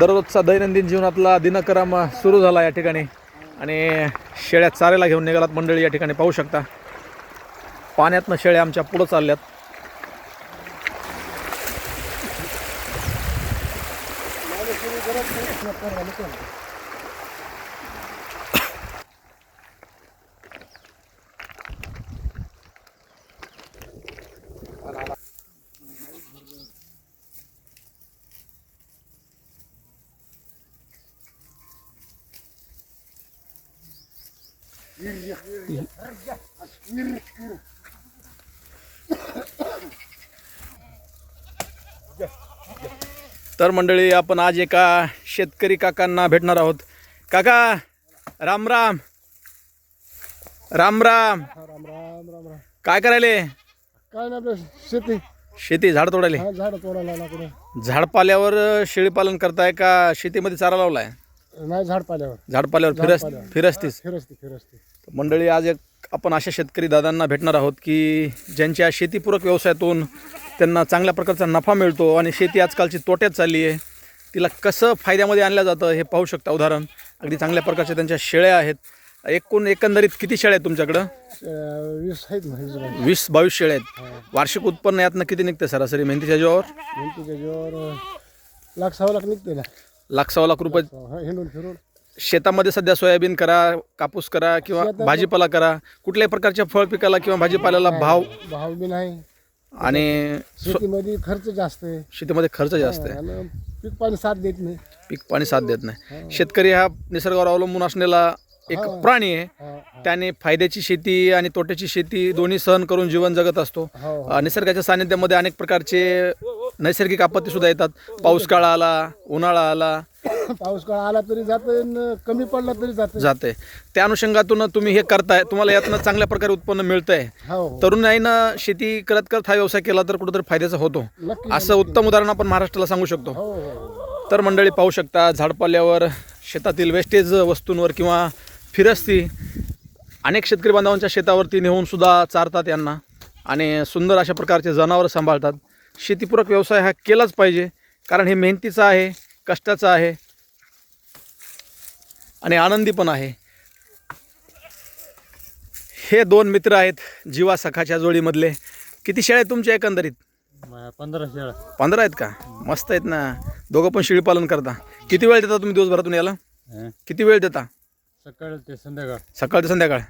दररोजचा दैनंदिन जीवनातला दिनक्रम सुरू झाला या ठिकाणी. आणि शेळ्या चाऱ्याला घेऊन निघालात मंडळी या ठिकाणी पाहू शकता. पाण्यातनं शेळ्या आमच्या पुढं चालल्यात. तर मंडळी आपण आज एका शेतकरी काकांना भेटणार आहोत. काका राम राम. राम राम. राम राम राम राम. काय करायले? काय नाही आपलं शेती. शेती झाड तोडायले. झाड तोडायला झाड पाल्यावर शेळी पालन करताय का? शेतीमध्ये चारा लावलाय? नाही झाड पाल्यावर झाड पाल्यावर फिरस. फिरसतीस फिरसते फिरसते. मंडळी आज एक आपण अशा शेतकरी दादांना भेटणार आहोत की ज्यांच्या शेतीपूरक व्यवसायातून त्यांना चांगल्या प्रकारचा नफा मिळतो आणि शेती आजकालची तोट्यात चालली आहे. तिला कसं फायद्यामध्ये आणलं जातं हे पाहू शकता उदाहरण. अगदी चांगल्या प्रकारच्या त्यांच्या शेळ्या आहेत. एकूण एकंदरीत किती शेळ्या आहेत तुमच्याकडं? वीस आहेत वीस बावीस शेळ्या आहेत. वार्षिक उत्पन्न यातनं किती निघते सरासरी मेहनतीच्या जीवावर? भिंतीच्या जीवावर लाख सहा लाख निघते ना. लाख सव्वा लाख रुपये हा, हिंडून फिरून. शेतामध्ये सध्या सोयाबीन करा कापूस करा किंवा भाजीपाला करा. कुठल्याही प्रकारच्या फळ पिकाला किंवा भाजीपाल्याला भाव भाव बी नाही. आणि स्व- शेतीमध्ये खर्च जास्त आहे. शेतीमध्ये खर्च जास्त आहे. आणि पीक पाणी साथ देत नाही. पीक पाणी साथ देत नाही. शेतकरी हा निसर्गावर अवलंबून असलेला एक प्राणी आहे. हा, हा. त्याने फायद्याची शेती आणि तोट्याची शेती दोन्ही सहन करून जीवन जगत असतो. हो हो. अ, निसर्गाच्या सानिध्यामध्ये अनेक प्रकारचे नैसर्गिक आपत्ती सुद्धा येतात. पाऊस काळ आला उन्हाळा आला. पाऊस काळ आला तरी जाते कमी पडला तरी जाते जाते त्या अनुषंगातून तुम्ही हे करताय तुम्हाला यातनं चांगल्या प्रकारे उत्पन्न मिळतंय. हो हो. तरुणाईनं शेती करत करत हा व्यवसाय केला तर कुठेतरी फायद्याचा होतो. नक्की असं उत्तम उदाहरण आपण महाराष्ट्राला सांगू शकतो. हो हो तर मंडळी पाहू शकता झाडपाल्यावर शेतातील वेस्टेज वस्तूंवर किंवा फिरस्ती अनेक शेतकरी बांधवांच्या शेतावरती नेऊन सुद्धा चारतात यांना. आणि सुंदर अशा प्रकारचे जनावरं सांभाळतात. शेतीपूरक व्यवसाय हा केलाच पाहिजे. कारण हे मेहनतीचा आहे कष्टाचा आहे. आणि आनंदी पण आहे. हे दोन मित्र आहेत जीवा सखाच्या जोडीमधले. किती शेळ्या आहेत तुमच्या एकंदरीत? पंधरा शेळा पंधरा आहेत का? मस्त आहेत ना. दोघं पण शेळी पालन करता. किती वेळ देता तुम्ही दिवसभरातून याला किती वेळ देता? सकाळ ते संध्याकाळ. सकाळ ते संध्याकाळ.